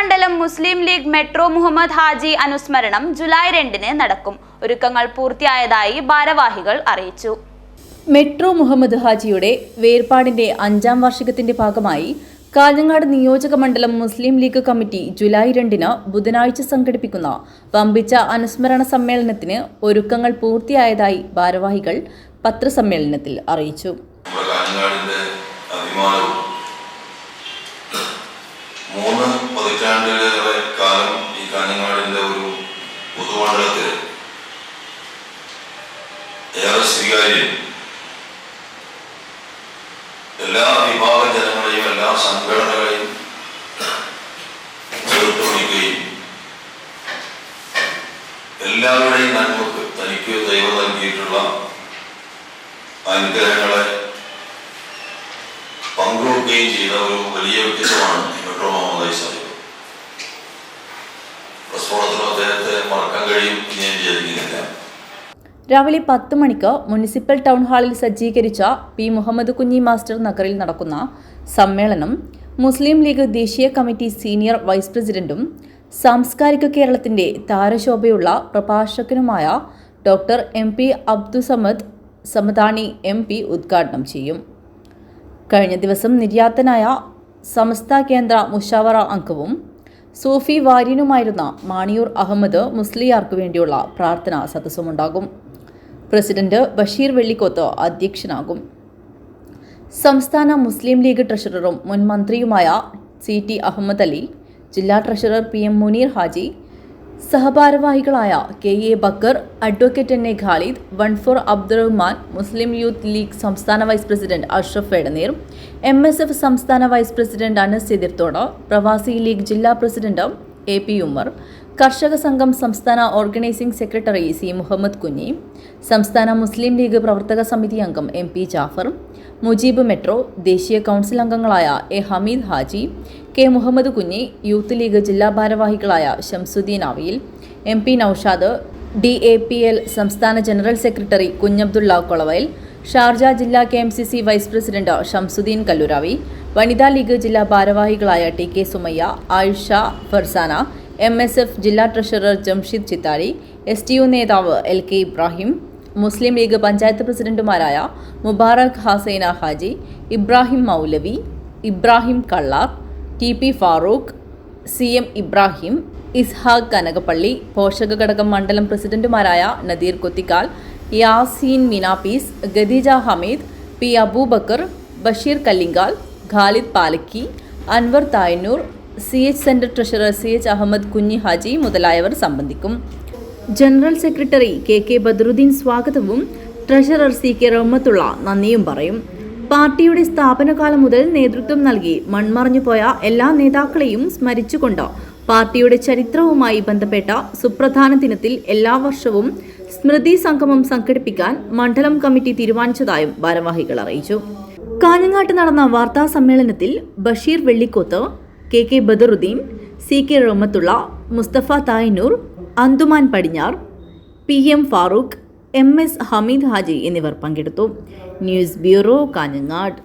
മണ്ഡലം Muslim League Metro Muhammad Haji അനുസ്മരണം July രണ്ടിന് നടക്കും. ഒരുക്കങ്ങൾ പൂർത്തിയായതായി ഭാരവാഹികൾ അറിയിച്ചു. മെട്രോ മുഹമ്മദ് ഹാജിയുടെ വേർപാടിന്റെ അഞ്ചാം വാർഷികത്തിന്റെ ഭാഗമായി കാഞ്ഞങ്ങാട് നിയോജക മണ്ഡലം മുസ്ലിം ലീഗ് കമ്മിറ്റി ജൂലൈ രണ്ടിന് ബുധനാഴ്ച സംഘടിപ്പിക്കുന്ന വമ്പിച്ച അനുസ്മരണ സമ്മേളനത്തിന് ഒരുക്കങ്ങൾ പൂർത്തിയായതായി ഭാരവാഹികൾ പത്രസമ്മേളനത്തിൽ അറിയിച്ചു. ഏറെ എല്ലാ തനിക്ക് അനുഗ്രഹങ്ങളെ പങ്കുവെക്കുകയും ചെയ്ത ഒരു വലിയ വ്യക്തിത്വമാണ് മെട്രോ മുഹമ്മദ് സാഹിബ് രാവിലെ പത്ത് മണിക്ക് മുനിസിപ്പൽ ടൗൺ ഹാളിൽ സജ്ജീകരിച്ച പി മുഹമ്മദ് കുഞ്ഞി മാസ്റ്റർ നഗറിൽ നടക്കുന്ന സമ്മേളനം മുസ്ലിം ലീഗ് ദേശീയ കമ്മിറ്റി സീനിയർ വൈസ് പ്രസിഡന്റും സാംസ്കാരിക കേരളത്തിന്റെ താരശോഭയുള്ള പ്രഭാഷകനുമായ doctor M P Abdussamad Samadani M P ഉദ്ഘാടനം ചെയ്യും. കഴിഞ്ഞ ദിവസം നിര്യാതനായ സമസ്ത കേന്ദ്ര മുഷാവറ അംഗവും സൂഫി വാര്യനുമായിരുന്ന മാണിയൂർ അഹമ്മദ് മുസ്ലിയാർക്ക് വേണ്ടിയുള്ള പ്രാർത്ഥനാ സദസ്സുമുണ്ടാകും. പ്രസിഡന്റ് ബഷീർ വെള്ളിക്കോത്ത് അധ്യക്ഷനാകും. സംസ്ഥാന മുസ്ലിം ലീഗ് ട്രഷററും മുൻ മന്ത്രിയുമായ സി ടി അഹമ്മദ് അലി ജില്ലാ treasurer P M Muneer Haji സഹഭാരവാഹികളായ K A Bakker advocate N A Khalid one four Abdurahman Muslim Youth League സംസ്ഥാന vice president Ashraf Edaneer M S F സംസ്ഥാന വൈസ് പ്രസിഡന്റ് അനസ് എതിർത്തോട് പ്രവാസി league ജില്ലാ president A P Ummer കർഷക സംഘം സംസ്ഥാന organising secretary C Muhammad Kunhi സംസ്ഥാന Muslim league പ്രവർത്തക സമിതി അംഗം M P Jafar Mujeeb metro ദേശീയ കൗൺസിൽ അംഗങ്ങളായ A Hameed Haji K Muhammad Kunhi youth league ജില്ലാ ഭാരവാഹികളായ Shamsuddin Aviyil M P Noushad D A P L സംസ്ഥാന general secretary Kunhabdulla Kolavayal Sharjah ജില്ലാ K M C C vice president Shamsuddin Kalluravi വനിതാ ലീഗ് ജില്ലാ ഭാരവാഹികളായ T K Sumayya Ayisha Farsana M S F ജില്ലാ treasurer Jamshid Chithari S T U നേതാവ് L K Ibrahim Muslim league panchayat പ്രസിഡന്റുമാരായ Mubarak Hasaina Haji Ibrahim Moulavi Ibrahim Kallar T P Farooq C M Ibrahim Ishaq Kanakappally പോഷക ഘടകം മണ്ഡലം പ്രസിഡന്റുമാരായ Nadeer Kothikkal Yaseen Minapees Khadeeja Hameed P Aboobacker Basheer Kallingal Khalid Palakki Anwar Thayannur C H centre treasurer C H Ahammed Kunhi Haji മുതലായവർ സംബന്ധിക്കും. General secretary K K Badaruddin സ്വാഗതവും treasurer C K Rahmatullah നന്ദിയും പറയും. പാർട്ടിയുടെ സ്ഥാപനകാലം മുതൽ നേതൃത്വം നൽകി. മൺമറഞ്ഞുപോയ എല്ലാ നേതാക്കളെയും സ്മരിച്ചുകൊണ്ട് പാർട്ടിയുടെ ചരിത്രവുമായി ബന്ധപ്പെട്ട സുപ്രധാന ദിനത്തിൽ എല്ലാ വർഷവും സ്മൃതി സംഗമം സംഘടിപ്പിക്കാൻ മണ്ഡലം കമ്മിറ്റി തീരുമാനിച്ചതായും ഭാരവാഹികൾ അറിയിച്ചു. കാഞ്ഞങ്ങാട്ട് നടന്ന വാർത്താ സമ്മേളനത്തിൽ Basheer Vellikoth K K Badaruddin C K Rahmathulla Musthafa Thayannur Anthuman Padinhar P M Farooq M S Hameed Haji എന്നിവർ പങ്കെടുത്തു. News bureau Kanhangad.